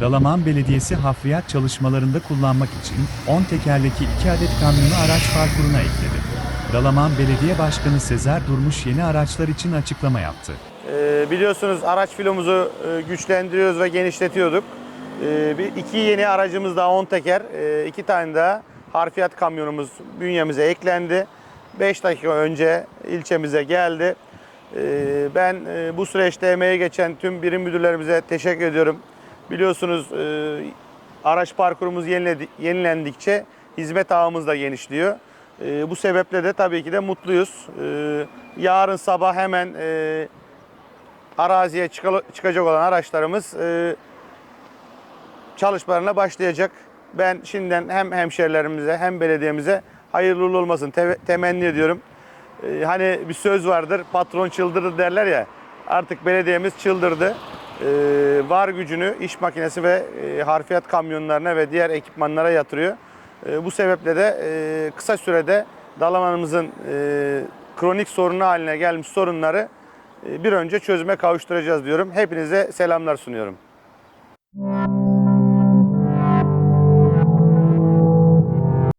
Dalaman Belediyesi hafriyat çalışmalarında kullanmak için 10 tekerlekli 2 adet kamyonu araç parkuruna ekledi. Dalaman Belediye Başkanı Sezer Durmuş yeni araçlar için açıklama yaptı. Ee, biliyorsunuz araç filomuzu e, güçlendiriyoruz ve genişletiyorduk. Ee, iki yeni aracımız daha 10 teker, e, iki tane daha harfiyat kamyonumuz bünyemize eklendi. 5 dakika önce ilçemize geldi. Ee, ben e, bu süreçte emeğe geçen tüm birim müdürlerimize teşekkür ediyorum. Biliyorsunuz e, araç parkurumuz yeniledi- yenilendikçe hizmet ağımız da genişliyor. E, bu sebeple de tabii ki de mutluyuz. E, yarın sabah hemen e, araziye çıkacak olan araçlarımız e, çalışmalarına başlayacak. Ben şimdiden hem hemşerilerimize hem belediyemize hayırlı uğurlu olmasını te- temenni ediyorum. E, hani bir söz vardır, patron çıldırdı derler ya. Artık belediyemiz çıldırdı. E, var gücünü iş makinesi ve e, harfiyat kamyonlarına ve diğer ekipmanlara yatırıyor. E, bu sebeple de e, kısa sürede Dalaman'ımızın e, kronik sorunu haline gelmiş sorunları bir önce çözüme kavuşturacağız diyorum. Hepinize selamlar sunuyorum.